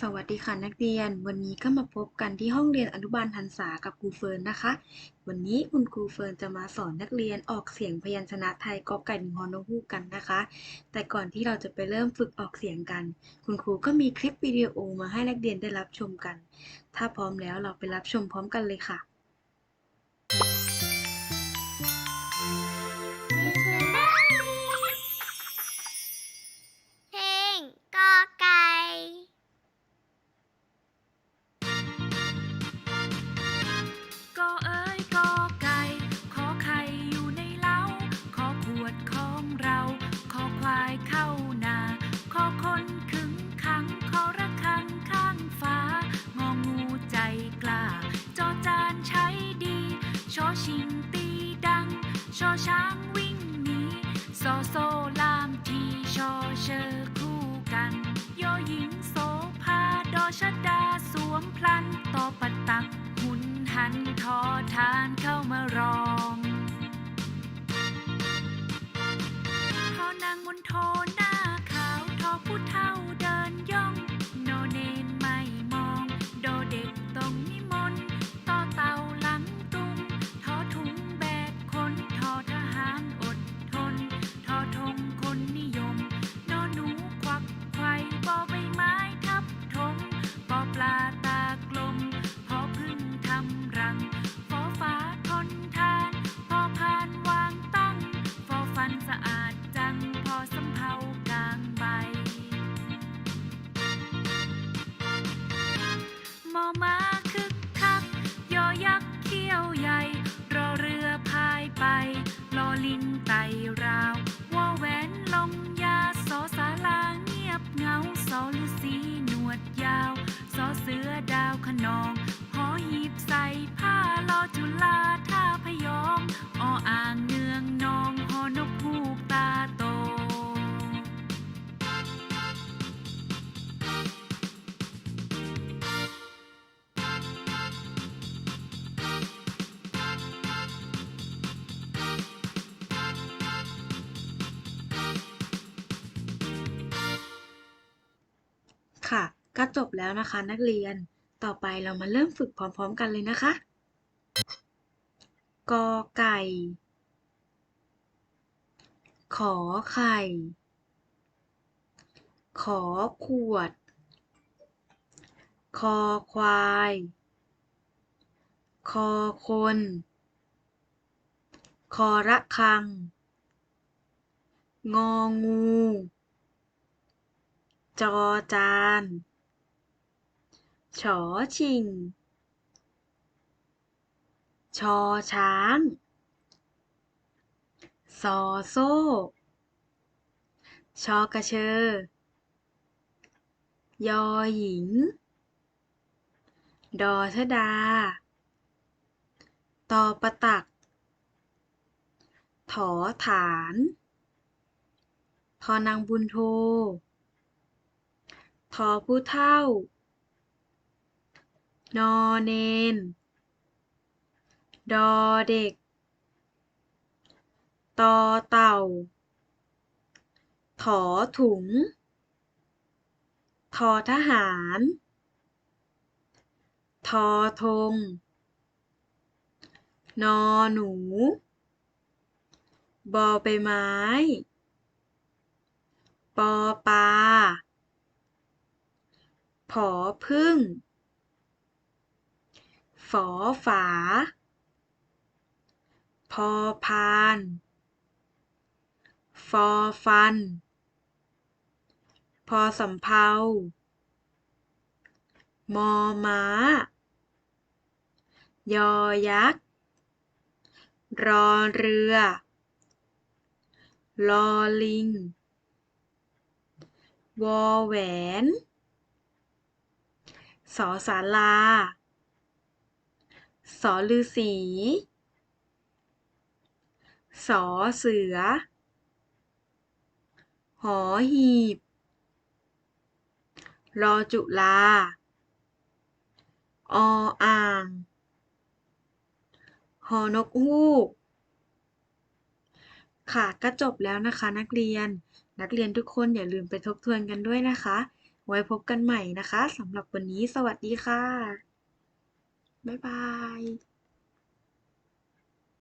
สวัสดีค่ะนักเรียน วันนี้ก็มาพบกันที่ห้องเรียนอนุบาลหันษากับครูเฟิร์นนะคะ วันนี้คุณครูเฟิร์นจะมาสอนนักเรียนออกเสียงพยัญชนะไทยกอไก่ถึงฮอนฮูกกันนะคะ แต่ก่อนที่เราจะไปเริ่มฝึกออกเสียงกัน คุณครูก็มีคลิปวิดีโอมาให้นักเรียนได้รับชมกัน ถ้าพร้อมแล้วเราไปรับชมพร้อมกันเลยค่ะเพลงกอ โซลามทีชอเชอคู่กัน โยหญิงโสภาดอชดาสวมพลันต่อปัดตักหุนหันทอทานเข้ามารอง มอมาคึกคัก ยอยักษ์เขี้ยวใหญ่ รอเรือพายไปลอลินไตราววอแหวนลงยาสอสาลาเงียบเงาสอฤาษีหนวดยาว สอเสือดาวขนองหอหีบใส่ผ้ารอจุฬ ค่ะ ก็จบแล้วนะคะนักเรียน ต่อไปเรามาเริ่มฝึกพร้อมๆกันเลยนะคะ กอไก่ ขอไข่ ขอขวด คอควาย คอคน คอระฆัง งองู จอจาน ฉอชิง ชอช้าง ซอโซ่ ชอกระเชอ ยอหญิง ดอชดา ตอประตัก ถอฐานทอนางบุญโท ทอผู้เท่า นอเนน ดอเด็ก ตอเต่า ถอถุง ทอทหาร ทอธง นอหนู บอใบไม้ ปอปลา ผอพึ่ง ฝอฝา พอพาน ฟอฟัน พอสำเภามอม้า ยอยักษ์ รอเรือ ลอลิง วอแหวน สอศาลา สอฤาษีสอเสือ หอหีบ รอจุลา ออ่าง หอนกฮูก ค่ะ ก็จบแล้วนะคะนักเรียน นักเรียนทุกคนอย่าลืมไปทบทวนกันด้วยนะคะ ไว้พบกันใหม่นะคะสำหรับวันนี้สวัสดีค่ะ บ๊ายบาย